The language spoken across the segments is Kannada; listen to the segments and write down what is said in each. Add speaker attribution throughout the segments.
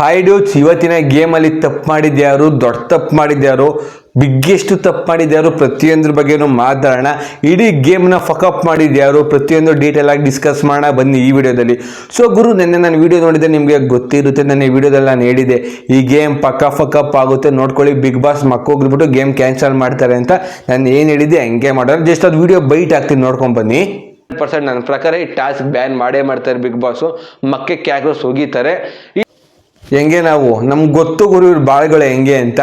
Speaker 1: ಹಾಯ್ ಡ್ಯೂಟ್ಸ್ ಇವತ್ತಿನ ಗೇಮಲ್ಲಿ ತಪ್ಪು ಮಾಡಿದ್ಯಾರು ದೊಡ್ಡ ತಪ್ಪು ಮಾಡಿದ್ಯಾರು ಬಿಗ್ಗೆಸ್ಟ್ ತಪ್ಪು ಮಾಡಿದ್ಯಾರು ಪ್ರತಿಯೊಂದ್ರ ಬಗ್ಗೆನೂ ಮಾತಾಡೋಣ. ಇಡೀ ಗೇಮ್ನ ಫಕಪ್ ಮಾಡಿದ್ಯಾರು ಪ್ರತಿಯೊಂದು ಡೀಟೇಲ್ ಆಗಿ ಡಿಸ್ಕಸ್ ಮಾಡೋಣ. ಬನ್ನಿ ಈ ವಿಡಿಯೋದಲ್ಲಿ. ಸೊ ಗುರು, ನಿನ್ನೆ ನಾನು ವಿಡಿಯೋ ನೋಡಿದೆ ನಿಮಗೆ ಗೊತ್ತಿರುತ್ತೆ ನನ್ನ ವಿಡಿಯೋದಲ್ಲಿ ನಾನು ಹೇಳಿದೆ, ಈ ಗೇಮ್ ಪಕ್ಕ ಫಕಪ್ ಆಗುತ್ತೆ. ನೋಡ್ಕೊಳ್ಳಿ ಬಿಗ್ ಬಾಸ್ ಮಕ್ಕೋಗ್ಬಿಟ್ಟು ಗೇಮ್ ಕ್ಯಾನ್ಸಲ್ ಮಾಡ್ತಾರೆ ಅಂತ ನಾನು ಏನು ಹೇಳಿದ್ದೆ ಹಂಗೆ ಮಾಡೋಣ. ಜಸ್ಟ್ ಅದು ವಿಡಿಯೋ ಬೈಟ್ ಆಗ್ತೀನಿ ನೋಡ್ಕೊಂಡು ಬನ್ನಿ. ಪರ್ಸೆಂಟ್ ನನ್ನ ಪ್ರಕಾರ ಈ ಟಾಸ್ಕ್ ಬ್ಯಾನ್ ಮಾಡೇ ಮಾಡ್ತಾರೆ ಬಿಗ್ ಬಾಸು ಮಕ್ಕೆ ಕ್ಯಾಕ್ರೋಸ್ ಹೋಗಿತಾರೆ ಈ- ಹೆಂಗೆ ನಾವು? ನಮ್ಗೆ ಗೊತ್ತು ಗುರು ಇವ್ರ ಬಾಳ್ಗಳು ಹೆಂಗೆ ಅಂತ.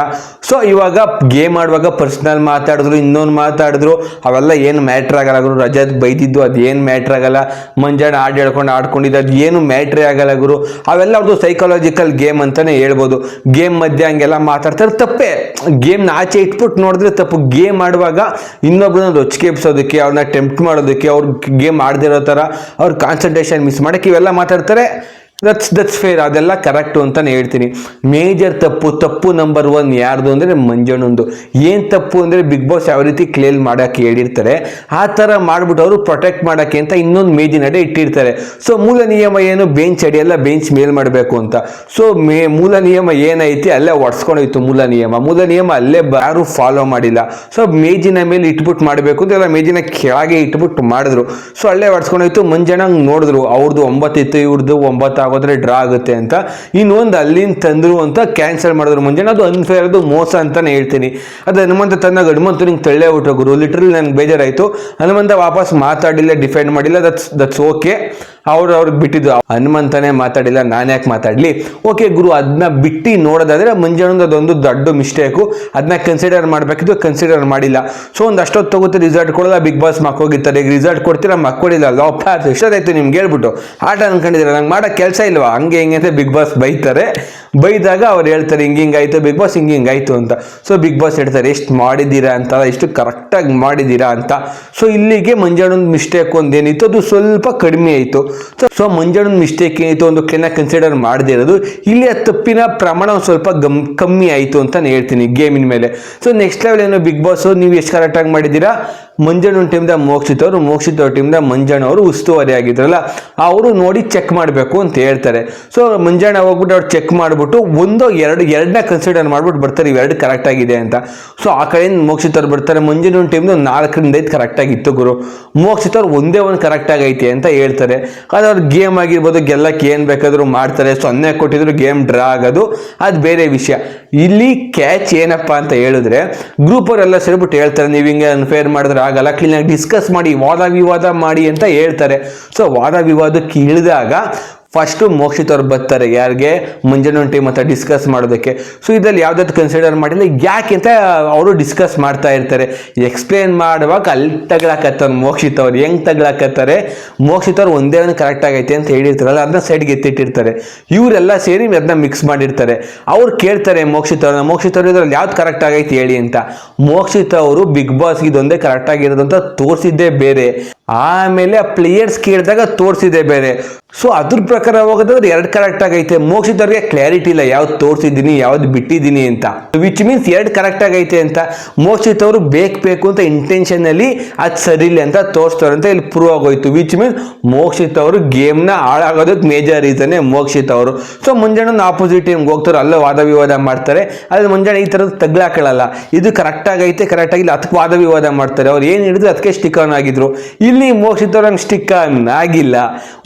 Speaker 1: ಸೊ ಇವಾಗ ಗೇಮ್ ಆಡುವಾಗ ಪರ್ಸ್ನಲ್ ಮಾತಾಡಿದ್ರು, ಇನ್ನೊಂದು ಮಾತಾಡಿದ್ರು, ಅವೆಲ್ಲ ಏನು ಮ್ಯಾಟ್ರ್ ಆಗಲ್ಲ ಗುರು. ಬೈದಿದ್ದು ಅದು ಏನು ಮ್ಯಾಟ್ರ್ ಆಗಲ್ಲ. ಮಂಜಾಣ ಆಡ್ ಹೇಳ್ಕೊಂಡು ಆಡ್ಕೊಂಡಿದ್ದು ಅದು ಏನು ಮ್ಯಾಟ್ರೇ ಆಗಲ್ಲ ಗುರು. ಅವೆಲ್ಲ ಅವ್ರದ್ದು ಸೈಕಾಲಜಿಕಲ್ ಗೇಮ್ ಅಂತಲೇ ಹೇಳ್ಬೋದು. ಗೇಮ್ ಮಧ್ಯೆ ಹಂಗೆಲ್ಲ ಮಾತಾಡ್ತಾರೆ. ತಪ್ಪೇ. ಗೇಮ್ನ ಆಚೆ ಇಟ್ಬಿಟ್ಟು ನೋಡಿದ್ರೆ ತಪ್ಪು. ಗೇಮ್ ಆಡುವಾಗ ಇನ್ನೊಬ್ರನ್ನ ರೊಚ್ಚಿಗೆ ಅವ್ರನ್ನ ಟೆಂಪ್ಟ್ ಮಾಡೋದಕ್ಕೆ, ಅವ್ರು ಗೇಮ್ ಆಡದಿರೋ ಥರ ಅವ್ರ ಕಾನ್ಸಂಟ್ರೇಷನ್ ಮಿಸ್ ಮಾಡೋಕ್ಕೆ ಇವೆಲ್ಲ ಮಾತಾಡ್ತಾರೆ. ದಟ್ಸ್ ದಟ್ಸ್ ಫೇರ್ ಅದೆಲ್ಲ ಕರೆಕ್ಟು ಅಂತಾನೆ ಹೇಳ್ತೀನಿ. ಮೇಜರ್ ತಪ್ಪು ತಪ್ಪು ನಂಬರ್ ಒನ್ ಯಾರ್ದು ಅಂದರೆ ಮಂಜಣ್ಣಂದು. ಏನು ತಪ್ಪು ಅಂದರೆ ಬಿಗ್ ಬಾಸ್ ಯಾವ ರೀತಿ ಕ್ಲೇಲ್ ಮಾಡೋಕ್ಕೆ ಹೇಳಿರ್ತಾರೆ, ಆ ಥರ ಮಾಡಿಬಿಟ್ಟು ಅವರು ಪ್ರೊಟೆಕ್ಟ್ ಮಾಡೋಕ್ಕೆ ಅಂತ ಇನ್ನೊಂದು ಮೇಜಿನ ಅಡೆ ಇಟ್ಟಿರ್ತಾರೆ. ಸೊ ಮೂಲ ನಿಯಮ ಏನು? ಬೆಂಚ್ ಅಡಿಯೆಲ್ಲ ಬೆಂಚ್ ಮೇಲ್ ಮಾಡಬೇಕು ಅಂತ. ಸೊ ಮೇ, ಮೂಲ ನಿಯಮ ಏನೈತಿ ಅಲ್ಲೇ ಒಡ್ಸ್ಕೊಂಡೋಯ್ತು ಮೂಲ ನಿಯಮ. ಮೂಲ ನಿಯಮ ಅಲ್ಲೇ ಯಾರು ಫಾಲೋ ಮಾಡಿಲ್ಲ. ಸೊ ಮೇಜಿನ ಮೇಲೆ ಇಟ್ಬಿಟ್ಟು ಮಾಡಬೇಕು ಅಂತ ಎಲ್ಲ ಮೇಜಿನ ಕೆಳಗೆ ಇಟ್ಬಿಟ್ಟು ಮಾಡಿದ್ರು. ಸೊ ಅಲ್ಲೇ ಒಡ್ಸ್ಕೊಂಡೋಯ್ತು. ಮಂಜಣ್ಣ ನೋಡಿದ್ರು. ಅವ್ರದ್ದು ಒಂಬತ್ತಿತ್ತು ಇವ್ರದ್ದು ಒಂಬತ್ತು ಆಗೋದ್ರೆ ಡ್ರಾ ಆಗುತ್ತೆ ಅಂತ. ಇನ್ನೊಂದು ಅಲ್ಲಿಂದ ತಂದರು ಅಂತ ಕ್ಯಾನ್ಸಲ್ ಮಾಡಿದ್ರು ಮುಂಜಾನೆ, ಅದು ಅನ್ಫೇರ್ ಅದು ಮೋಸ ಅಂತಲೇ ಹೇಳ್ತೀನಿ. ಅದು ಹನುಮಂತ ತನ್ನ ಹನುಮಂತ ನಿಂಗೆ ತಳ್ಳೆ ಹುಟ್ಟೋಗ್ರು ಲಿಟ್ರಲಿ ನನಗೆ ಬೇಜಾರಾಯಿತು. ಹನುಮಂತ ವಾಪಸ್ ಮಾತಾಡಿಲ್ಲ ಡಿಫೆಂಡ್ ಮಾಡಿಲ್ಲ. ದಟ್ಸ್ ದಟ್ಸ್ ಓಕೆ ಅವ್ರು ಅವ್ರಿಗೆ ಬಿಟ್ಟಿದ್ದು. ಹನುಮಂತನೇ ಮಾತಾಡಿಲ್ಲ, ನಾನು ಯಾಕೆ ಮಾತಾಡಲಿ? ಓಕೆ ಗುರು ಅದನ್ನ ಬಿಟ್ಟು ನೋಡೋದಾದ್ರೆ ಮುಂಜಾನೆ ಅದೊಂದು ದೊಡ್ಡ ಮಿಸ್ಟೇಕು ಅದನ್ನ ಕನ್ಸಿಡರ್ ಮಾಡಬೇಕಿದ್ದು ಕನ್ಸಿಡರ್ ಮಾಡಿಲ್ಲ. ಸೊ ಒಂದು ಅಷ್ಟೊತ್ತು ತಗೋತಾರೆ ರಿಸಲ್ಟ್ ಕೊಡಲ್ಲ ಬಿಗ್ ಬಾಸ್ ಮಕ್ಕೋಗಿರ್ತಾರೆ ಈಗ ರಿಸಲ್ಟ್ ಕೊಡ್ತೀರಾ ಮಕ್ಕೊಡಿಲ್ಲ ಲಾಪ್ ಎಷ್ಟೊತ್ತಾಯ್ತು ನಿಮ್ಗೆ ಹೇಳ್ಬಿಟ್ಟು. ಆಟ ಅನ್ಕೊಂಡಿದ್ದೀರ? ನಂಗೆ ಮಾಡೋ ಕೆಲಸ ಇಲ್ವಾ? ಹಂಗೆ ಹಿಂಗೆ ಅಂತ ಬಿಗ್ ಬಾಸ್ ಬೈತಾರೆ. ಬೈದಾಗ ಅವ್ರು ಹೇಳ್ತಾರೆ, ಹಿಂಗೆ ಹಿಂಗಾಯ್ತು ಬಿಗ್ ಬಾಸ್ ಹಿಂಗೆ ಹಿಂಗಾಯ್ತು ಅಂತ. ಸೊ ಬಿಗ್ ಬಾಸ್ ಹೇಳ್ತಾರೆ, ಎಷ್ಟು ಮಾಡಿದ್ದೀರಾ ಅಂತ, ಎಷ್ಟು ಕರೆಕ್ಟಾಗಿ ಮಾಡಿದ್ದೀರಾ ಅಂತ. ಸೊ ಇಲ್ಲಿಗೆ ಮಂಜಾನೊಂದು ಮಿಸ್ಟೇಕ್ ಒಂದೇನಿತ್ತು, ಅದು ಸ್ವಲ್ಪ ಕಡಿಮೆ ಆಯಿತು. ಸೊ ಮಂಜಾಣನ ಮಿಸ್ಟೇಕ್ ಏನಿತ್ತು, ಒಂದು ಕ್ಲೀನಾಗಿ ಕನ್ಸಿಡರ್ ಮಾಡದೇ ಇರೋದು. ಇಲ್ಲಿ ಆ ತಪ್ಪಿನ ಪ್ರಮಾಣ ಒಂದು ಸ್ವಲ್ಪ ಗಮ್, ಕಮ್ಮಿ ಆಯಿತು ಅಂತ ನಾನು ಹೇಳ್ತೀನಿ ಗೇಮಿನ ಮೇಲೆ. ಸೊ ನೆಕ್ಸ್ಟ್ ಲೆವೆಲ್ ಏನೋ ಬಿಗ್ ಬಾಸ್ ನೀವು ಎಷ್ಟು ಕರೆಕ್ಟಾಗಿ ಮಾಡಿದ್ದೀರಾ? ಮಂಜಣ್ಣ ಟೀಮ್ದ ಮೋಕ್ಷಿತ್ ಅವರು, ಮೋಕ್ಷಿತ್ ಅವ್ರ ಟೀಮ್ದ ಮಂಜಣ್ಣ ಅವರು ಉಸ್ತುವಾರಿ ಆಗಿದ್ರಲ್ಲ, ಅವರು ನೋಡಿ ಚೆಕ್ ಮಾಡಬೇಕು ಅಂತ ಹೇಳ್ತಾರೆ. ಸೊ ಮಂಜಣ್ಣ ಹೋಗ್ಬಿಟ್ಟು ಅವ್ರು ಚೆಕ್ ಮಾಡಿಬಿಟ್ಟು, ಒಂದು, ಎರಡು ಎರಡನ್ನ ಕನ್ಸಿಡರ್ ಮಾಡ್ಬಿಟ್ಟು ಬರ್ತಾರೆ ಇವೆರಡು ಕರೆಕ್ಟ್ ಆಗಿದೆ ಅಂತ. ಸೊ ಆ ಕಡೆಯಿಂದ ಮೋಕ್ಷಿತ್ ಅವ್ರು ಬರ್ತಾರೆ ಮಂಜಣ್ಣ ಟೀಮ್ದು ನಾಲ್ಕರಿಂದ ಐದು ಕರೆಕ್ಟ್ ಆಗಿತ್ತು ಗುರು. ಮೋಕ್ಷಿತ್ ಅವ್ರು ಒಂದೇ ಒಂದು ಕರೆಕ್ಟ್ ಆಗೈತೆ ಅಂತ ಹೇಳ್ತಾರೆ. ಅದು ಅವ್ರ ಗೇಮ್ ಆಗಿರ್ಬೋದು, ಗೆಲ್ಲಕ್ಕೆ ಏನು ಬೇಕಾದರೂ ಮಾಡ್ತಾರೆ. ಸೊನ್ನೆ ಕೊಟ್ಟಿದ್ರು ಗೇಮ್ ಡ್ರಾ ಆಗೋದು. ಅದು ಬೇರೆ ವಿಷಯ. ಇಲ್ಲಿ ಕ್ಯಾಚ್ ಏನಪ್ಪ ಅಂತ ಹೇಳಿದ್ರೆ ಗ್ರೂಪ್ ಅವರೆಲ್ಲ ಸೇರಿಬಿಟ್ಟು ಹೇಳ್ತಾರೆ, ನೀವು ಹಿಂಗೆ ಅನ್ಫೇರ್ ಮಾಡಿದ್ರೆ ಆಗಲ್ಲ. ಕ್ಲೀನಾಗಿ ಡಿಸ್ಕಸ್ ಮಾಡಿ, ವಾದ ವಿವಾದ ಮಾಡಿ ಅಂತ ಹೇಳ್ತಾರೆ. ಸೊ ವಾದ ವಿವಾದಕ್ಕೆ ಇಳಿದಾಗ ಫಸ್ಟು ಮೋಕ್ಷಿತ್ ಅವ್ರು ಬರ್ತಾರೆ ಯಾರಿಗೆ? ಮುಂಜಾನೆ ಟೀಮ್ ಮತ್ತೆ ಡಿಸ್ಕಸ್ ಮಾಡೋದಕ್ಕೆ. ಸೊ ಇದ್ರಲ್ಲಿ ಯಾವ್ದಾದ್ರು ಕನ್ಸಿಡರ್ ಮಾಡಿಲ್ಲ, ಯಾಕೆ ಅಂತ ಅವರು ಡಿಸ್ಕಸ್ ಮಾಡ್ತಾ ಇರ್ತಾರೆ. ಎಕ್ಸ್ಪ್ಲೇನ್ ಮಾಡುವಾಗ ಅಲ್ಲಿ ತಗ್ಲಾಕತ್ತಾರೆ ಮೋಕ್ಷಿತ್ ಅವ್ರು ಹೆಂಗ್ ತಗ್ಲಾಕತ್ತಾರೆ? ಮೋಕ್ಷಿತ್ ಅವ್ರು ಒಂದೇ ಒಂದು ಕರೆಕ್ಟ್ ಆಗೈತೆ ಅಂತ ಹೇಳಿರ್ತಾರಲ್ಲ ಅದನ್ನ ಸೈಡ್ಗೆ ಎತ್ತಿಟ್ಟಿರ್ತಾರೆ. ಇವರೆಲ್ಲ ಸೇರಿ ಅದನ್ನ ಮಿಕ್ಸ್ ಮಾಡಿರ್ತಾರೆ. ಅವ್ರು ಕೇಳ್ತಾರೆ ಮೋಕ್ಷಿತ್ ಮೋಕ್ಷಿತವ್ರು ಇದ್ರಲ್ಲಿ ಯಾವ್ದು ಕರೆಕ್ಟ್ ಆಗೈತೆ ಹೇಳಿ ಅಂತ. ಮೋಕ್ಷಿತ್ ಅವರು ಬಿಗ್ ಬಾಸ್ ಇದೊಂದೇ ಕರೆಕ್ಟ್ ಆಗಿರೋದು ತೋರಿಸಿದ್ದೇ ಬೇರೆ. ಆಮೇಲೆ ಆ ಪ್ಲೇಯರ್ಸ್ ಕೇಳಿದಾಗ ತೋರಿಸಿದೆ ಬೇರೆ. ಸೊ ಅದ್ರ ಪ್ರಕಾರ ಹೋಗೋದಾದ್ರೆ ಎರಡು ಕರೆಕ್ಟ್ ಆಗೈತೆ. ಮೋಕ್ಷಿತ್ ಅವ್ರಿಗೆ ಕ್ಲಾರಿಟಿ ಇಲ್ಲ. ಯಾವ್ದು ತೋರಿಸಿದ್ದೀನಿ, ಯಾವ್ದು ಬಿಟ್ಟಿದ್ದೀನಿ ಅಂತ. ವಿಚ್ ಮೀನ್ಸ್ ಎರಡು ಕರೆಕ್ಟ್ ಆಗೈತೆ ಅಂತ. ಮೋಕ್ಷಿತ್ ಅವರು ಬೇಕು ಬೇಕು ಅಂತ ಇಂಟೆನ್ಷನ್ ಅಲ್ಲಿ ಅದು ಸರಿ ಇಲ್ಲ ಅಂತ ತೋರಿಸ್ತಾರೆ ಅಂತ ಇಲ್ಲಿ ಪ್ರೂವ್ ಆಗೋಯ್ತು. ವಿಚ್ ಮೀನ್ಸ್ ಮೋಕ್ಷಿತ್ ಅವರು ಗೇಮ್ನ ಹಾಳಾಗೋದಕ್ಕೆ ಮೇಜರ್ ರೀಸನ್ನೇ ಮೋಕ್ಷಿತ್ ಅವರು ಸೊ ಮುಂಜಾನೆ ಆಪೋಸಿಟ್ ಟೀಮ್ಗೆ ಹೋಗ್ತಾರೆ. ಅಲ್ಲೇ ವಾದ ವಿವಾದ ಮಾಡ್ತಾರೆ. ಅದ್ರ ಮುಂಜಾನೆ ಈ ಥರದ್ದು ತಗ್ಲಾಕೊಳ್ಳಲ್ಲ ಇದು ಕರೆಕ್ಟ್ ಆಗೈತೆ ಕರೆಕ್ಟ್ ಆಗಿಲ್ಲ. ಅದಕ್ಕೆ ವಾದ ವಿವಾದ ಮಾಡ್ತಾರೆ. ಅವ್ರು ಏನು ಹಿಡಿದ್ರು ಅದಕ್ಕೆ ಸ್ಟಿಕ್ ಆನ್ ಆಗಿದ್ರು. ಇಲ್ಲಿ ಮೋಕ್ಷಿತ್ ಸ್ಟಿಕ್ ಆನ್ ಆಗಿಲ್ಲ.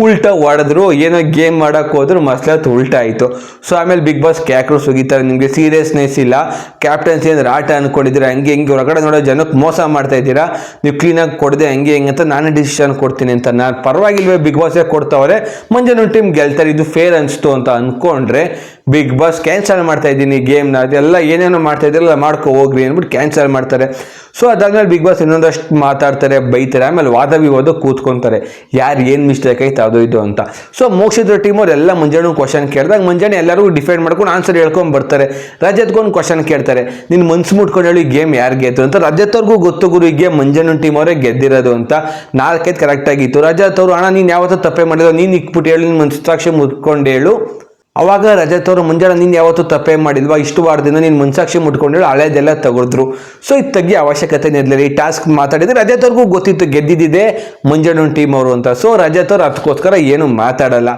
Speaker 1: ಉಲ್ಟಾ ಹೊಡೆದ್ರು ಏನೋ ಗೇಮ್ ಮಾಡಕ್ ಹೋದ್ರು ಮಸ್ಲತ್ ಉಲ್ಟಾ ಆಯಿತು. ಸೊ ಆಮೇಲೆ ಬಿಗ್ ಬಾಸ್ ಕ್ಯಾಕ್ರೂ ಸುಗಿತಾರೆ, ನಿಮಗೆ ಸೀರಿಯಸ್ನೆಸ್ ಇಲ್ಲ. ಕ್ಯಾಪ್ಟನ್ಸಿ ಅಂದ್ರೆ ಆಟ ಅಂದ್ಕೊಂಡಿದ್ದೀರಾ ಹಂಗೆ ಹಿಂಗೆ ಹೊರಗಡೆ ನೋಡೋ ಜನಕ್ಕೆ ಮೋಸ ಮಾಡ್ತಾ ಇದ್ದೀರಾ? ನೀವು ಕ್ಲೀನಾಗಿ ಕೊಡದೆ ಹಂಗೆ ಹಿಂಗೆ ಅಂತ ನಾನೇ ಡಿಸಿಷನ್ ಕೊಡ್ತೀನಿ ಅಂತ. ನಾನು ಪರವಾಗಿಲ್ವೇ ಬಿಗ್ ಬಾಸೇ ಕೊಡ್ತಾವ್ರೆ. ಮುಂಜಾನೆ ಟೀಮ್ ಗೆಲ್ತಾರೆ, ಇದು ಫೇರ್ ಅನಿಸ್ತು ಅಂತ ಅನ್ಕೊಂಡ್ರೆ ಬಿಗ್ ಬಾಸ್ ಕ್ಯಾನ್ಸಲ್ ಮಾಡ್ತಾ ಇದ್ದೀನಿ ಗೇಮ್ನ ಅದೆಲ್ಲ ಏನೇನೋ ಮಾಡ್ತಾ ಇದ್ದೀರಲ್ಲ ಮಾಡ್ಕೊ ಹೋಗ್ರಿ ಅಂದ್ಬಿಟ್ಟು ಕ್ಯಾನ್ಸಲ್ ಮಾಡ್ತಾರೆ. ಸೊ ಅದಾದ್ಮೇಲೆ ಬಿಗ್ ಬಾಸ್ ಇನ್ನೊಂದಷ್ಟು ಮಾತಾಡ್ತಾರೆ, ಬೈತಾರೆ. ಆಮೇಲೆ ವಾದ ವಿವಾದ ಕೂತ್ಕೊತಾರೆ. ಯಾರು ಏನು ಮಿಸ್ಟೇಕ್ ಆಯ್ತು, ಅದು ಇದು ಅಂತ. ಸೊ ಮೋಕ್ಷಿದ್ರ ಟೀಮ್ ಎಲ್ಲ ಮುಂಜಾನೆ ಕ್ವಶನ್ ಕೇಳಿದಾಗ ಮುಂಜಾನೆ ಎಲ್ಲರಿಗೂ ಡಿಫೈನ್ ಮಾಡ್ಕೊಂಡು ಆನ್ಸರ್ ಹೇಳ್ಕೊಂಡು ಬರ್ತಾರೆ. ರಜತ್ಗೊಂದು ಕ್ವಶನ್ ಕೇಳ್ತಾರೆ. ನಿನ್ನ ಮನ್ಸು ಮುಟ್ಕೊಂಡು ಹೇಳಿ ಗೇಮ್ ಯಾರು ಗೆದ್ದು ಅಂತ. ರಜತ್ ಅವ್ರಿಗೂ ಗೊತ್ತು ಗುರು, ಈ ಗೇಮ್ ಮುಂಜಾನೆ ಟೀಮ್ ಅವರೇ ಗೆದ್ದಿರೋದು ಅಂತ. ನಾಲ್ಕೈದು ಕರೆಕ್ಟ್ ಆಗಿತ್ತು ರಜತ್ ಅವರು, ಅಣ್ಣ, ನೀನು ಯಾವತ್ತೂ ತಪ್ಪೇ ಮಾಡಿದ್ರು ನೀನು ಇಕ್ಬಿಟ್ಟು ಹೇಳಿ ನಿನ್ನ ಮನ್ಸಾಕ್ಷಿ ಮುಟ್ಕೊಂಡು ಹೇಳು. ಅವಾಗ ರಜತ್ ಅವರು ಮುಂಜಾನೆ ನೀನು ಯಾವತ್ತೂ ತಪ್ಪೇ ಮಾಡಿಲ್ವಾ? ಇಷ್ಟು ವಾರದಿಂದ ನೀನು ಮುನ್ಸಾಕ್ಷಿ ಮುಟ್ಕೊಂಡಿರೋ ಹಳೇದೆಲ್ಲ ತಗೊಳಿದ್ರು. ಸೊ ಇದು ತೆಗಿ ಅವಶ್ಯಕತೆ ಇರಲಿಲ್ಲ. ಈ ಟಾಸ್ಕ್ ಮಾತಾಡಿದ್ರೆ ರಜತ್ ಅವ್ರಿಗೂ ಗೊತ್ತಿತ್ತು, ಗೆದ್ದಿದ್ದಿದೆ ಮುಂಜಾನೆ ಟೀಮ್ ಅವರು ಅಂತ. ಸೊ ರಜತ್ ಅವ್ರು ಅದಕ್ಕೋಸ್ಕರ ಏನು ಮಾತಾಡಲ್ಲ.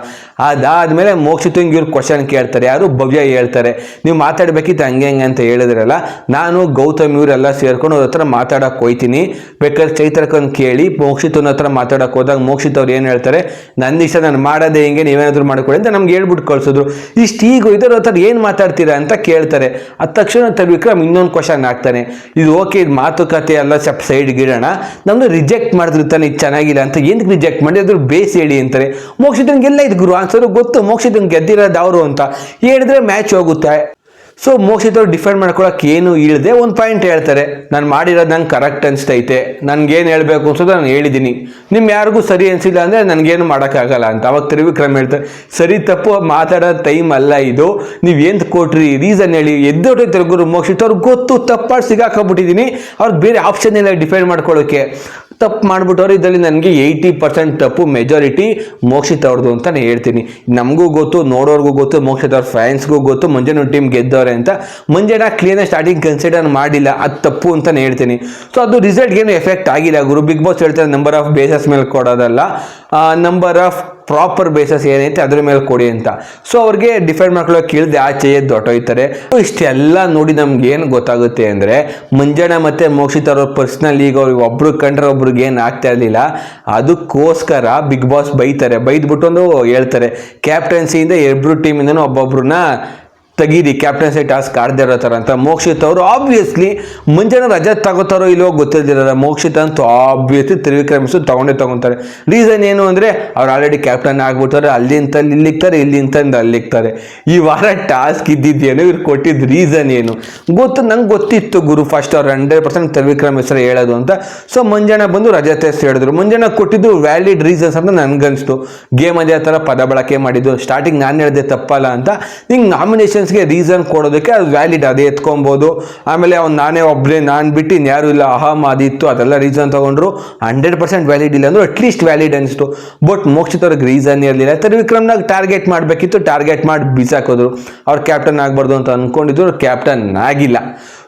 Speaker 1: ಅದಾದಮೇಲೆ ಮೋಕ್ಷಿತಂಗಿ ಇವ್ರು ಕ್ವಶನ್ ಕೇಳ್ತಾರೆ. ಯಾರು? ಭವ್ಯ ಹೇಳ್ತಾರೆ. ನೀವು ಮಾತಾಡಬೇಕಿತ್ತು ಹಂಗೆ ಹಂಗೆ ಅಂತ ಹೇಳಿದ್ರಲ್ಲ. ನಾನು, ಗೌತಮ್ ಇವರೆಲ್ಲ ಸೇರ್ಕೊಂಡು ಅವ್ರ ಹತ್ರ ಮಾತಾಡಕ್ಕೆ ಹೋಯ್ತೀನಿ. ಬೇಕಾದ್ರೆ ಚೈತ್ರಕನ್ ಕೇಳಿ ಮೋಕ್ಷಿತನ ಹತ್ರ ಮಾತಾಡಕ್ಕೆ ಹೋದಾಗ ಮೋಕ್ಷಿತ್ ಅವ್ರು ಏನು ಹೇಳ್ತಾರೆ? ನನ್ನ ಇಷ್ಟ ನಾನು ಮಾಡೋದೇ ಹಿಂಗೆ ನೀವೇನಾದರೂ ಮಾಡ್ಕೊಳ್ಳಿ ಅಂತ ನಮ್ಗೆ ಹೇಳ್ಬಿಟ್ಟು ಕಳ್ಸಿದ್ರು ಇಷ್ಟು ಈಗ ಇದರ ಹತ್ರ ಏನು ಮಾತಾಡ್ತೀರಾ ಅಂತ ಕೇಳ್ತಾರೆ. ಅದ ತಕ್ಷಣ ತರ್ವಿಕ್ರಮ್ ಇನ್ನೊಂದು ಕ್ವಶನ್ ಹಾಕ್ತಾನೆ. ಇದು ಓಕೆ ಇದು ಮಾತುಕತೆ ಎಲ್ಲ ಸ್ವಲ್ಪ ಸೈಡ್ಗೆ ಇಡೋಣ ನಮ್ದು ರಿಜೆಕ್ಟ್ ಮಾಡಿದ್ರು ತಾನೆ ಇದು ಚೆನ್ನಾಗಿಲ್ಲ ಅಂತ ಏನಕ್ಕೆ ರಿಜೆಕ್ಟ್ ಮಾಡಿ, ಅದ್ರ ಬೇಸ್ ಹೇಳಿ ಅಂತಾರೆ. ಮೋಕ್ಷಿತಂಗೆಲ್ಲ ಇದು ಗುರು, ಆನ್ಸರು ಗೊತ್ತು. ಮೋಕ್ಷಿತಂಗೆ ಗೆದ್ದಿರೋದು ಅವರು ಅಂತ. ಹೇಳಿದ್ರೆ ಮ್ಯಾಚ್ ಹೋಗುತ್ತೆ. ಸೊ ಮೋಕ್ಷಿತವ್ರು ಡಿಫೆಂಡ್ ಮಾಡ್ಕೊಳಕ್ಕೆ ಏನು ಇಲ್ಲದೆ ಒಂದು ಪಾಯಿಂಟ್ ಹೇಳ್ತಾರೆ. ನಾನು ಮಾಡಿರೋದು ನಂಗೆ ಕರೆಕ್ಟ್ ಅನಿಸ್ತೈತೆ. ನನಗೇನು ಹೇಳಬೇಕು ಅನ್ಸೋದು ನಾನು ಹೇಳಿದ್ದೀನಿ ನಿಮ್ಮ ಯಾರಿಗೂ ಸರಿ ಅನಿಸಿಲ್ಲ ಅಂದರೆ ನನಗೇನು ಮಾಡೋಕ್ಕಾಗಲ್ಲ ಅಂತ. ಅವಾಗ ತ್ರಿವಿಕ್ರಮ್ ಹೇಳ್ತಾರೆ, ಸರಿ ತಪ್ಪು, ಮಾತಾಡೋ ಟೈಮ್ ಅಲ್ಲ ಇದು. ನೀವು ಏನು ಕೊಟ್ರಿ? ರೀಸನ್ ಹೇಳಿ. ಎದ್ದೊಟ್ಟೈತೆ ಗುರು ಮೋಕ್ಷಿತ ಅವ್ರಿಗೆ ಗೊತ್ತು, ತಪ್ಪಾಗಿ ಸಿಗಾಕೊಬಿಟ್ಟಿದ್ದೀನಿ ಅವ್ರಿಗೆ ಬೇರೆ ಆಪ್ಷನ್ ಇಲ್ಲ ಡಿಫೆಂಡ್ ಮಾಡ್ಕೊಳ್ಳೋಕ್ಕೆ ತಪ್ಪು ಮಾಡ್ಬಿಟ್ಟವ್ರು ಇದರಲ್ಲಿ ನನಗೆ ಏಯ್ಟಿ ಪರ್ಸೆಂಟ್ ತಪ್ಪು ಮೆಜಾರಿಟಿ ಮೋಕ್ಷಿತ್ ಅವ್ರದ್ದು ಅಂತ ಹೇಳ್ತೀನಿ. ನಮಗೂ ಗೊತ್ತು, ನೋಡೋರ್ಗೂ ಗೊತ್ತು, ಮೋಕ್ಷಿತ್ ಅವ್ರ ಫ್ಯಾನ್ಸ್ಗೂ ಗೊತ್ತು ಮುಂಜಾನೆ ಟೀಮ್ ಗೆದ್ದವ್ರೆ ಅಂತ. ಮಂಜನ ಕ್ಲೀನಾಗಿ ಸ್ಟಾರ್ಟಿಂಗ್ ಕನ್ಸಿಡರ್ ಮಾಡಿಲ್ಲ, ಅದು ತಪ್ಪು ಅಂತ ನಾನು ಹೇಳ್ತೀನಿ. ಸೊ ಅದು ರಿಸಲ್ಟ್ಗೇನು ಎಫೆಕ್ಟ್ ಆಗಿಲ್ಲ. ಗುರು ಬಿಗ್ ಬಾಸ್ ಹೇಳ್ತಾರೆ ನಂಬರ್ ಆಫ್ ಬೇಸಸ್ ಮೇಲೆ ಕೊಡೋದಲ್ಲ. ನಂಬರ್ ಆಫ್ ಪ್ರಾಪರ್ ಬೇಸಸ್ ಏನೈತೆ ಅದ್ರ ಮೇಲೆ ಕೊಡಿ ಅಂತ. ಸೊ ಅವ್ರಿಗೆ ಡಿಫೆಂಡ್ ಮಾಡ್ಕೊಳ್ಳೋಕೆ ಕೇಳಿದೆ ಆಚೆ ಹೊಟ್ಟೋಯ್ತಾರೆ ಇಷ್ಟೆಲ್ಲ ನೋಡಿ ನಮ್ಗೆ ಏನು ಗೊತ್ತಾಗುತ್ತೆ ಅಂದರೆ, ಮುಂಜಾನೆ ಮತ್ತು ಮೋಕ್ಷಿತ್ ಅವ್ರ ಪರ್ಸ್ನಲ್ ಈಗ ಅವ್ರಿಗೆ ಒಬ್ರು ಕಂಡ್ರೆ ಒಬ್ರಿಗೆ ಏನು ಆಗ್ತಾ ಇರಲಿಲ್ಲ. ಅದಕ್ಕೋಸ್ಕರ ಬಿಗ್ ಬಾಸ್ ಬೈತಾರೆ. ಬೈದ್ಬಿಟ್ಟು ಒಂದು ಹೇಳ್ತಾರೆ. ಕ್ಯಾಪ್ಟನ್ಸಿಯಿಂದ ಇಬ್ಬರು ಟೀಮಿಂದನೂ ಒಬ್ಬೊಬ್ರನ್ನ ತೆಗೀರಿ. ಕ್ಯಾಪ್ಟನ್ಸಿ ಟಾಸ್ಕ್ ಆಡದೇ ಇರೋ ಥರ ಅಂತ ಮೋಕ್ಷಿತ್ ಅವರು ಆಬ್ವಿಯಸ್ಲಿ ಮುಂಜಾನೆ ರಜೆ ತಗೋತಾರೋ ಇಲ್ಲೋ ಗೊತ್ತಿಲ್ದಿರಲ್ಲ ಮೋಕ್ಷಿತ್ ಅಂತೂ ಆಬ್ವಿಯಸ್ಲಿ ತ್ರಿವಿಕ್ರಮಿಸು ತಗೊಂಡೇ ತಗೊತಾರೆ. ರೀಸನ್ ಏನು ಅಂದರೆ ಅವ್ರು ಆಲ್ರೆಡಿ ಕ್ಯಾಪ್ಟನ್ ಆಗ್ಬಿಟ್ಟಾರೆ ಅಲ್ಲಿಂದ ಇಲ್ಲಿಗ್ತಾರೆ ಇಲ್ಲಿಂದ ಅಲ್ಲಿಗ್ತಾರೆ ಈ ವಾರ ಟಾಸ್ಕ್ ಇದ್ದಿದ್ದೇನು ಇವ್ರು ಕೊಟ್ಟಿದ್ದು ರೀಸನ್ ಏನು? ಗೊತ್ತು, ನಂಗೆ ಗೊತ್ತಿತ್ತು ಗುರು. ಫಸ್ಟ್ ಅವ್ರು ಹಂಡ್ರೆಡ್ ಪರ್ಸೆಂಟ್ ತ್ರಿವಿಕ್ರಮ್ ಹೆಸರು ಹೇಳೋದು ಅಂತ. ಸೊ ಮುಂಜಾನೆ ಬಂದು ರಜೆ ಹೆಸರು ಹೇಳಿದ್ರು. ಮುಂಜಾನೆ ಕೊಟ್ಟಿದ್ದು ವ್ಯಾಲಿಡ್ ರೀಸನ್ಸ್ ಅಂತ ನನಗನ್ಸ್ತು. ಗೇಮ್ ಅದೇ ಥರ ಪದ ಬಳಕೆ ಮಾಡಿದ್ದು. ಸ್ಟಾರ್ಟಿಂಗ್ ನಾನು ಹೇಳಿದೆ ತಪ್ಪಲ್ಲ ಅಂತ. ಹಿಂಗೆ ನಾಮಿನೇಷನ್ಸ್ಗೆ ರೀಸನ್ ಕೊಡೋದಕ್ಕೆ ಅದು ವ್ಯಾಲಿಡ್ ಅದೇ ಎತ್ಕೊಬೋದು. ಆಮೇಲೆ ಅವ್ನು ನಾನೇ ಒಬ್ಬನೇ ನಾನು ಬಿಟ್ಟು ಇನ್ಯಾರು ಇಲ್ಲ ಅಹಮ್ ಅದಿತ್ತು ಅದೆಲ್ಲ ರೀಸನ್ ತಗೊಂಡ್ರು ಹಂಡ್ರೆಡ್ ಪರ್ಸೆಂಟ್ ವ್ಯಾಲಿಡ್ ಇಲ್ಲ ಅಂದ್ರೆ ಅಟ್ಲೀಸ್ಟ್ ವ್ಯಾಲಿಡ್ ಅನಿಸ್ತು. ಬಟ್ ಮೋಕ್ಷಿತ್ ಅವ್ರಿಗೆ ರೀಸನ್ ಇರಲಿಲ್ಲ. ತ್ರಿವಿಕ್ರಮ್ನಾಗ ಟಾರ್ಗೆಟ್ ಮಾಡಬೇಕಿತ್ತು ಟಾರ್ಗೆಟ್ ಮಾಡಿ ಬಿಸಾಕೋದ್ರು ಅವ್ರು ಕ್ಯಾಪ್ಟನ್ ಆಗಬಾರ್ದು ಅಂತ ಅಂದ್ಕೊಂಡಿದ್ರು ಕ್ಯಾಪ್ಟನ್ ಆಗಿಲ್ಲ.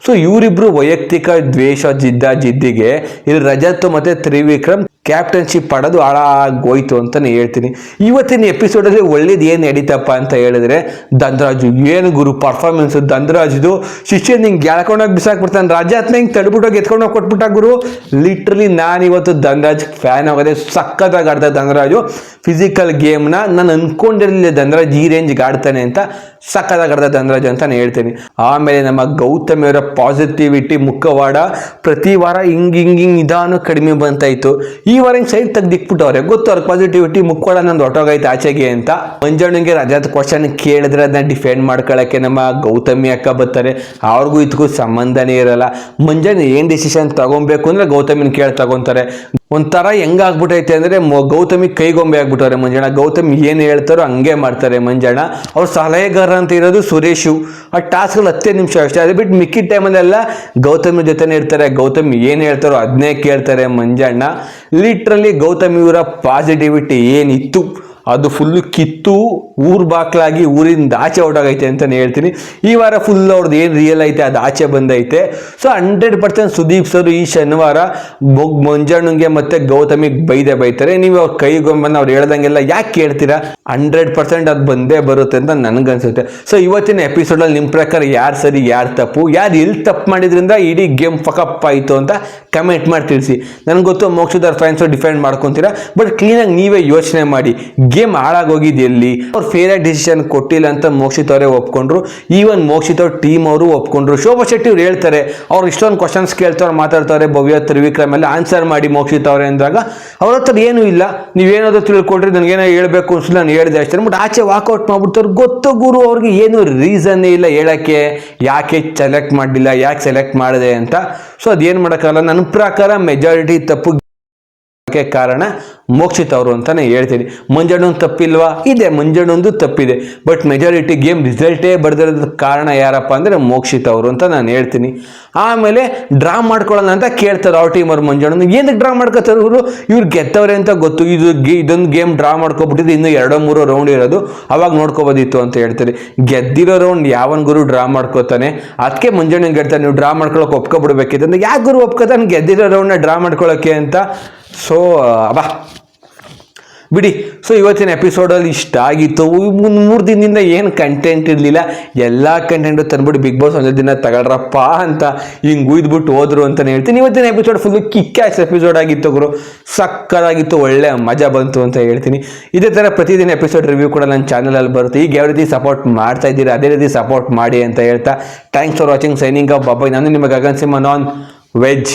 Speaker 1: ಸೊ ಇವರಿಬ್ರು ವೈಯಕ್ತಿಕ ದ್ವೇಷ, ಜಿದ್ದ, ಜಿದ್ದಿಗೆ ಇಲ್ಲಿ ರಜತ್ ಮತ್ತೆ ತ್ರಿವಿಕ್ರಮ್ ಕ್ಯಾಪ್ಟನ್ಶಿಪ್ ಪಡೆದು ಹಾಳಾಗೋಯ್ತು ಅಂತಾನೆ ಹೇಳ್ತೀನಿ. ಇವತ್ತಿನ ಎಪಿಸೋಡಲ್ಲಿ ಒಳ್ಳೇದು ಏನು ನಡೀತಪ್ಪ ಅಂತ ಹೇಳಿದ್ರೆ ದಂದ್ರಾಜು ಏನು ಗುರು ಪರ್ಫಾರ್ಮೆನ್ಸ್ ದಂದ್ರಾಜ್ದು ಶಿಷ್ಯ ನಿಂಗೆ ಎಳ್ಕೊಂಡೋಗಿ ಬಿಸಾಕ್ಬಿಡ್ತಾನೆ ರಾಜಾತ್ನ ಹಿಂಗೆ ತಡ್ಬಿಟ್ಟೋಗಿ ಎತ್ಕೊಂಡೋಗಿ ಕೊಟ್ಬಿಟ್ಟ ಗುರು. ಲಿಟ್ರಲಿ ನಾನು ಇವತ್ತು ದಂದ್ರಾಜ್ ಫ್ಯಾನ್ ಆಗೋದೆ ಸಖತ್ತಾಗಿ ಆಡ್ತಾ ದಂದ್ರಾಜು ಫಿಸಿಕಲ್ ಗೇಮ್ನ ನಾನು ಅನ್ಕೊಂಡಿರಲಿಲ್ಲ ದಂದ್ರಾಜ್ ಈ ರೇಂಜ್ಗೆ ಆಡ್ತಾನೆ ಅಂತ ಸಖತ್ತಾಗಿ ಆಡ್ತಾ ದಂದ್ರಾಜು ಅಂತ ನಾನು ಹೇಳ್ತೀನಿ. ಆಮೇಲೆ ನಮ್ಮ ಗೌತಮಿ ಅವರ ಪಾಸಿಟಿವಿಟಿ ಮುಖವಾಡ ಪ್ರತಿ ವಾರ ಹಿಂಗೆ ಹಿಂಗೆ ಹಿಂಗೆ ನಿಧಾನ ಕಡಿಮೆ ಬಂತಾಯ್ತು. ಈ ವಾರ ಹಿಂಗ್ ಸೈಡ್ ತೆಗ್ದಿಕ್ಬಿಟ್ಟವ್ರೆ ಗೊತ್ತು ಅವ್ರ ಪಾಸಿಟಿವಿಟಿ ಮುಖವಾಡ ನಂದು ಹೊಟ್ಟೋಗೈತೆ ಆಚೆಗೆ ಅಂತ. ಮಂಜಣ್ಣಗೆ ರಜಾದ ಕ್ವಶನ್ ಕೇಳಿದ್ರೆ ಅದನ್ನ ಡಿಫೆಂಡ್ ಮಾಡ್ಕೊಳಕ್ಕೆ ನಮ್ಮ ಗೌತಮಿ ಅಕ್ಕ ಬರ್ತಾರೆ. ಅವ್ರಿಗೂ ಇದಕ್ಕೂ ಸಂಬಂಧನೇ ಇರಲ್ಲ. ಮಂಜಣ್ಣ ಏನ್ ಡಿಸಿಷನ್ ತಗೊಬೇಕು ಅಂದ್ರೆ ಗೌತಮಿನ ಕೇಳಿ ತಗೊಂತಾರೆ. ಒಂಥರ ಹೆಂಗಾಗ್ಬಿಟ್ಟೈತೆ ಅಂದರೆ ಗೌತಮಿ ಕೈಗೊಂಬೆ ಆಗ್ಬಿಟ್ಟವ್ರೆ ಮಂಜಣ್ಣ. ಗೌತಮಿ ಏನು ಹೇಳ್ತಾರೋ ಹಂಗೆ ಮಾಡ್ತಾರೆ ಮಂಜಣ್ಣ. ಅವ್ರ ಸಲಹೆಗಾರ ಅಂತ ಇರೋದು ಸುರೇಶು. ಆ ಟಾಸ್ಕ್ಗಳು ಹತ್ತೇ ನಿಮಿಷ ಅಷ್ಟೇ. ಅದು ಬಿಟ್ಟು ಮಿಕ್ಕಿದ ಟೈಮಲ್ಲೆಲ್ಲ ಗೌತಮಿ ಜೊತೆನೇ ಇರ್ತಾರೆ. ಗೌತಮಿ ಏನು ಹೇಳ್ತಾರೋ ಅದನ್ನೇ ಕೇಳ್ತಾರೆ ಮಂಜಣ್ಣ. ಲಿಟ್ರಲಿ ಗೌತಮಿ ಇವರ ಪಾಸಿಟಿವಿಟಿ ಏನಿತ್ತು? ಅದು ಫುಲ್ಲು ಕಿತ್ತು, ಊರು ಬಾಕ್ಲಾಗಿ ಊರಿಂದ ಆಚೆ ಹೊರಟೋಗೈತೆ ಅಂತಲೇ ಹೇಳ್ತೀನಿ. ಈ ವಾರ ಫುಲ್ ಅವ್ರದ್ದು ಏನು ರಿಯಲ್ ಐತೆ, ಅದು ಆಚೆ ಬಂದೈತೆ. So hundred percent Sudeep sir ಈ ಶನಿವಾರ ಬೊಗ್ ಮಂಜಣ್ಣಗೆ ಮತ್ತೆ ಗೌತಮಿಗೆ ಬೈದೆ ಬೈತಾರೆ. ನೀವು ಅವ್ರ ಕೈಗೊಂಬನ್ನು ಅವ್ರು ಹೇಳ್ದಂಗೆಲ್ಲ ಯಾಕೆ ಕೇಳ್ತೀರಾ? ಹಂಡ್ರೆಡ್ ಪರ್ಸೆಂಟ್ ಅದು ಬಂದೇ ಬರುತ್ತೆ ಅಂತ ನನಗನ್ಸುತ್ತೆ. ಸೊ ಇವತ್ತಿನ ಎಪಿಸೋಡಲ್ಲಿ ನಿಮ್ಮ ಪ್ರಕಾರ ಯಾರು ಸರಿ, ಯಾರು ತಪ್ಪು, ಯಾರು ಎಲ್ಲಿ ತಪ್ಪು ಮಾಡಿದ್ರಿಂದ ಇಡೀ ಗೇಮ್ ಫಕಪ್ ಆಯಿತು ಅಂತ ಕಮೆಂಟ್ ಮಾಡಿ ತಿಳಿಸಿ. ನನಗೆ ಗೊತ್ತು ಮೋಕ್ಷದಾರ್ ಫ್ಯಾನ್ಸು ಡಿಫೆಂಡ್ ಮಾಡ್ಕೊತೀರಾ ಬಟ್ ಕ್ಲೀನಾಗಿ ನೀವೇ ಯೋಚನೆ ಮಾಡಿ. ಗೇಮ್ ಹಾಳಾಗೋಗಿದ್ದು ಎಲ್ಲಿ ಅವ್ರು ಫೇರ್ ಡಿಸಿಷನ್ ಕೊಟ್ಟಿಲ್ಲ ಅಂತ ಮೋಕ್ಷಿತ್ ಅವರೇ ಒಪ್ಕೊಂಡ್ರು. ಈವನ್ ಮೋಕ್ಷಿತ್ ಅವ್ರ ಟೀಮ್ ಅವರು ಒಪ್ಕೊಂಡ್ರು. ಶೋಭಾ ಶೆಟ್ಟಿ ಅವ್ರು ಹೇಳ್ತಾರೆ, ಅವ್ರು ಇಷ್ಟೊಂದು ಕ್ವಶನ್ಸ್ ಕೇಳ್ತಾರೆ, ಮಾತಾಡ್ತಾರೆ, ಭವ್ಯ ತ್ರಿವಿಕ್ರಮ್ ಎಲ್ಲ ಆನ್ಸರ್ ಮಾಡಿ ಮೋಕ್ಷಿತ್ ಅವರೇ ಅಂದಾಗ, ಅವ್ರ ಹತ್ರ ಏನೂ ಇಲ್ಲ. ನೀವೇನಾದ್ರು ತಿಳ್ಕೊಡ್ರಿ ನನಗೇನೋ ಹೇಳ್ಬೇಕು ಅನ್ಸಲ್ಲ ನಾನು ಹೇಳಿದೆ ಅಷ್ಟೇ. ಬಟ್ ಆಚೆ ವಾಕೌಟ್ ಮಾಡ್ಬಿಡ್ತಾರೆ ಗೊತ್ತು ಗುರು, ಅವ್ರಿಗೆ ಏನು ರೀಸನ್ನೇ ಇಲ್ಲ ಹೇಳಕ್ಕೆ. ಯಾಕೆ ಸೆಲೆಕ್ಟ್ ಮಾಡಲಿಲ್ಲ, ಯಾಕೆ ಸೆಲೆಕ್ಟ್ ಮಾಡಿದೆ ಅಂತ. ಸೊ ಅದೇನು ಮಾಡೋಕ್ಕಲ್ಲ ನನ್ನ ಪ್ರಕಾರ ಮೆಜಾರಿಟಿ ತಪ್ಪು ಕಾರಣ ಮೋಕ್ಷಿತ್ ಅವರು ಅಂತಾನೆ ಹೇಳ್ತೀನಿ ಮಂಜಣ್ಣೊಂದು ತಪ್ಪಿಲ್ವಾ? ಇದೆ ಮಂಜಣ್ಣೊಂದು ತಪ್ಪಿದೆ. ಬಟ್ ಮೆಜಾರಿಟಿ ಗೇಮ್ ರಿಸಲ್ಟೇ ಬರ್ದಿರೋದಕ್ಕೆ ಕಾರಣ ಯಾರಪ್ಪ ಅಂದರೆ ಮೋಕ್ಷಿತ್ ಅವರು ಅಂತ ನಾನು ಹೇಳ್ತೀನಿ. ಆಮೇಲೆ ಡ್ರಾ ಮಾಡ್ಕೊಳ್ಳೋಣ ಅಂತ ಕೇಳ್ತಾರೆ ಅವ್ರ ಟೀಮ್ ಅವ್ರು ಮಂಜಣ್ಣನ. ಏನಕ್ಕೆ ಡ್ರಾ ಮಾಡ್ಕೋತಾರೆ ಇವರು? ಇವ್ರು ಗೆದ್ದವ್ರೆ ಅಂತ ಗೊತ್ತು. ಇದು ಇದೊಂದು ಗೇಮ್ ಡ್ರಾ ಮಾಡ್ಕೊಬಿಟ್ಟಿದ್ದು ಇನ್ನೂ ಎರಡು ಮೂರು ರೌಂಡ್ ಇರೋದು. ಅವಾಗ ನೋಡ್ಕೋಬೋದಿತ್ತು ಅಂತ ಹೇಳ್ತಾರೆ. ಗೆದ್ದಿರೋ ರೌಂಡ್ ಯಾವನ್ ಗುರು ಡ್ರಾ ಮಾಡ್ಕೋತಾನೆ? ಅದಕ್ಕೆ ಮುಂಜಾನೆ ಗೆಡ್ತಾನೆ ನೀವು ಡ್ರಾ ಮಾಡ್ಕೊಳಕ್ಕೆ ಒಪ್ಕೊಬಿಡ್ಬೇಕಿತ್ತು. ಯಾಕೆ ಗುರು ಒಪ್ಕೋತಾನೆ? ಗೆದ್ದಿರೋ ರೌಂಡ್ನ ಡ್ರಾ ಮಾಡ್ಕೊಳ್ಳೋಕ್ಕೆ ಅಂತ. ಸೊ ಅಬ್ಬಾ ಬಿಡಿ. ಸೊ ಇವತ್ತಿನ ಎಪಿಸೋಡಲ್ಲಿ ಇಷ್ಟ ಆಗಿತ್ತು. ಮೂರು ದಿನದಿಂದ ಏನು ಕಂಟೆಂಟ್ ಇರಲಿಲ್ಲ. ಎಲ್ಲ ಕಂಟೆಂಟು ತಂದ್ಬಿಟ್ಟು ಬಿಗ್ ಬಾಸ್ ಒಂದೇ ದಿನ ತಗೊಳ್ರಪ್ಪ ಅಂತ ಹಿಂಗೆ ಉಯ್ದುಬಿಟ್ಟು ಹೋದ್ರು ಅಂತಲೇ ಹೇಳ್ತೀನಿ. ಇವತ್ತಿನ ಎಪಿಸೋಡ್ ಫುಲ್ಲು ಕಿಕ್ಕಾಸ್ ಎಪಿಸೋಡ್ ಆಗಿತ್ತು ಗುರು. ಸಕ್ಕತ್ತಾಗಿತ್ತು ಒಳ್ಳೆ ಮಜಾ ಬಂತು ಅಂತ ಹೇಳ್ತೀನಿ. ಇದೇ ಥರ ಪ್ರತಿದಿನ ಎಪಿಸೋಡ್ ರಿವ್ಯೂ ಕೂಡ ನನ್ನ ಚಾನಲಲ್ಲಿ ಬರುತ್ತೆ. ಈಗ ಯಾವ ರೀತಿ ಸಪೋರ್ಟ್ ಮಾಡ್ತಾ ಇದ್ದೀರಾ, ಅದೇ ರೀತಿ ಸಪೋರ್ಟ್ ಮಾಡಿ ಅಂತ ಹೇಳ್ತಾ. Thanks for watching signing off bye bye ನಾನು ನಿಮಗೆ ಗಗನ್ ಸಿಂಹ ನಾನ್ ವೆಜ್.